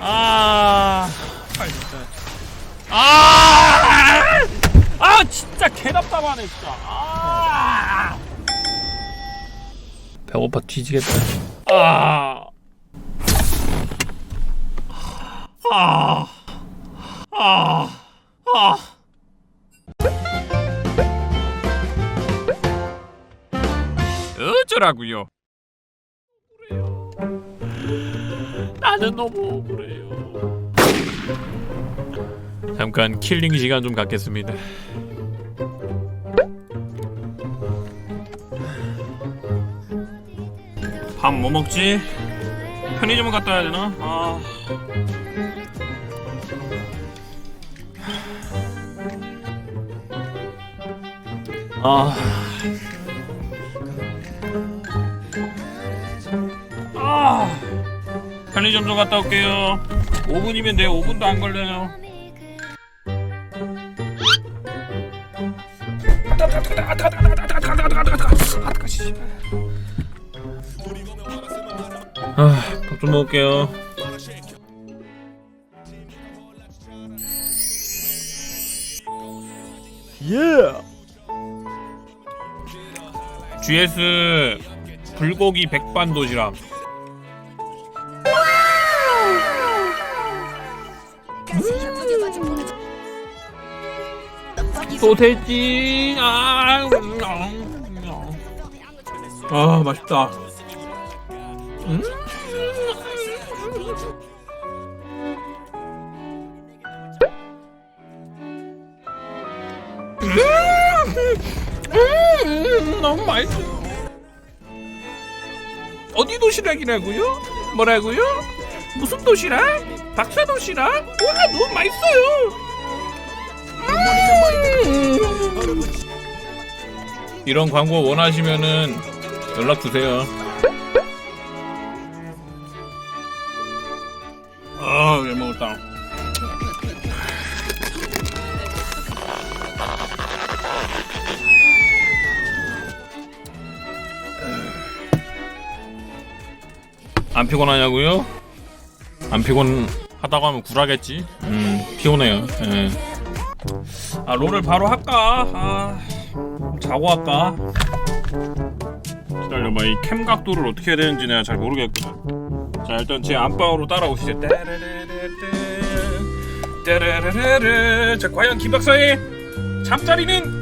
아, 빨리 진짜. 아, 아, 진짜 개답답하네 진짜. 아, 배고파 뒤지겠다. 아, 아, 아, 아. 어쩌라고요? 억울해요. 나는 너무 억울해요. 잠깐 킬링 시간 좀 갖겠습니다. 밥 뭐 먹지? 편의점 갔다 와야 되나? 아. 아. 아. 편의점 좀 갔다 올게요. 5분이면 돼요. 5분도 안 걸려요. 아, 밥 좀 먹을게요. 예. GS 불고기 백반 도시락. 소세지 아, 음, 아 맛있다. 음? 음, 너무 맛있어. 어디 도시락이라고요? 뭐라고요? 무슨 도시락? 박사 도시락? 와 너무 맛있어요. 음. 이런 광고 원하시면은 연락 주세요. 아, 잘 먹었다. 안 피곤하냐고요? 안 피곤하다고 하면 굴하겠지. 음, 피곤해요. 예. 아 롤을 바로 할까? 아 자고 할까? 기다려봐 이 캠 각도를 어떻게 해야 되는지 내가 잘 모르겠거든 자 일단 제 안방으로 따라오시죠 따라라라라, 따라라라라. 자 과연 김 박사의 잠자리는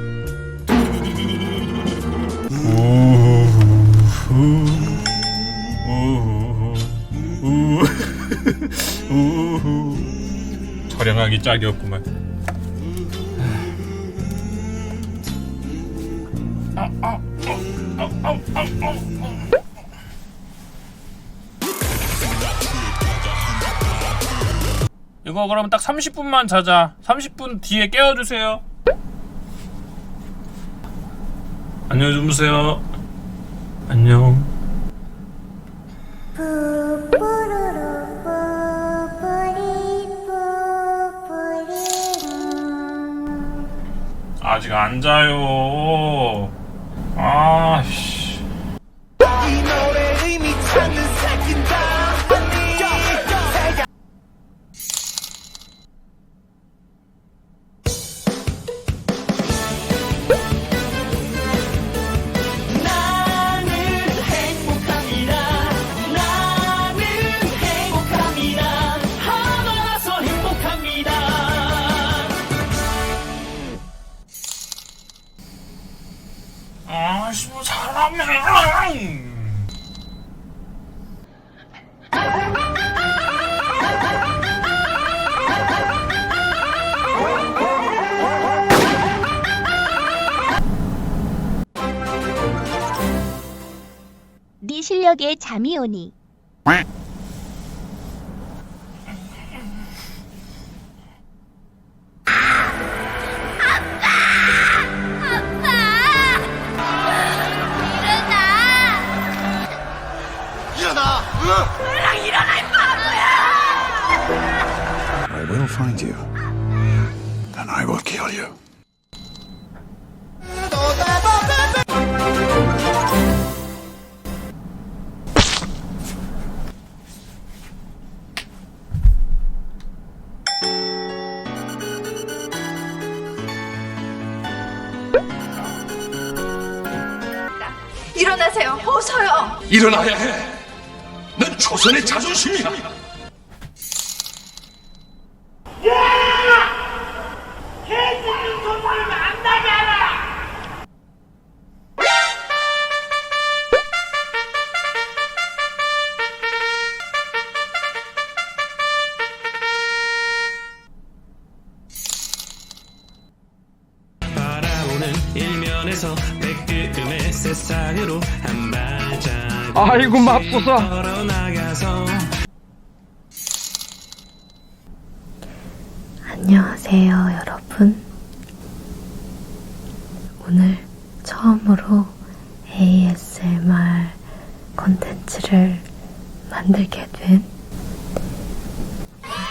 저렴하기 짝이 없구만 이거 그러면 딱 30분만 자자. 30분 뒤에 깨워주세요. 안녕히 주무세요. 안녕. 아직 안 자요. 아, 씨. 실력에 잠이 오니 I will find you. Then I will kill you. 어서요. 일어나야 해. 넌 조선의 자존심이야. 바라보는 새싹으로 한 발자국 아이고 맙소사 걸어나가서 안녕하세요, 여러분. 오늘 처음으로 ASMR 콘텐츠를 만들게 된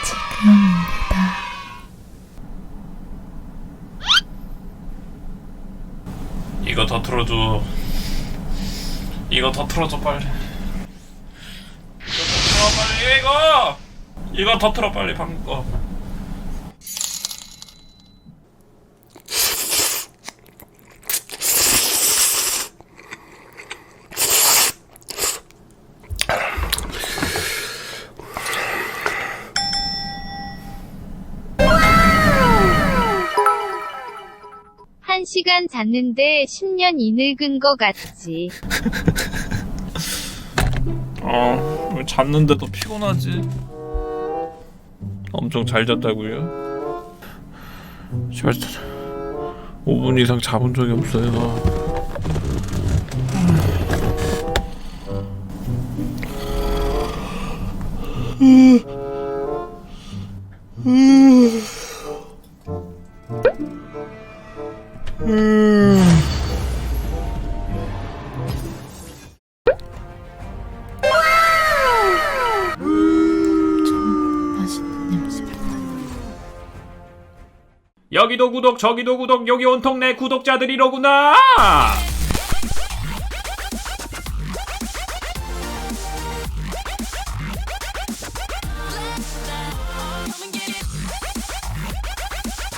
지금입니다. 이거 더 틀어줘. 이거 더 틀어줘 빨리. 이거 더 틀어 빨리 이거. 이거 더 틀어 빨리 방금 거. 시간 잤는데 10년 이 늙은 거 같지. 어, 왜 잤는데도 피곤하지? 엄청 잘 잤다고요? 잘 5분 이상 자본 적이 없어요. 여기도 구독, 저기도 구독, 여기 온통 내 구독자들이로구나.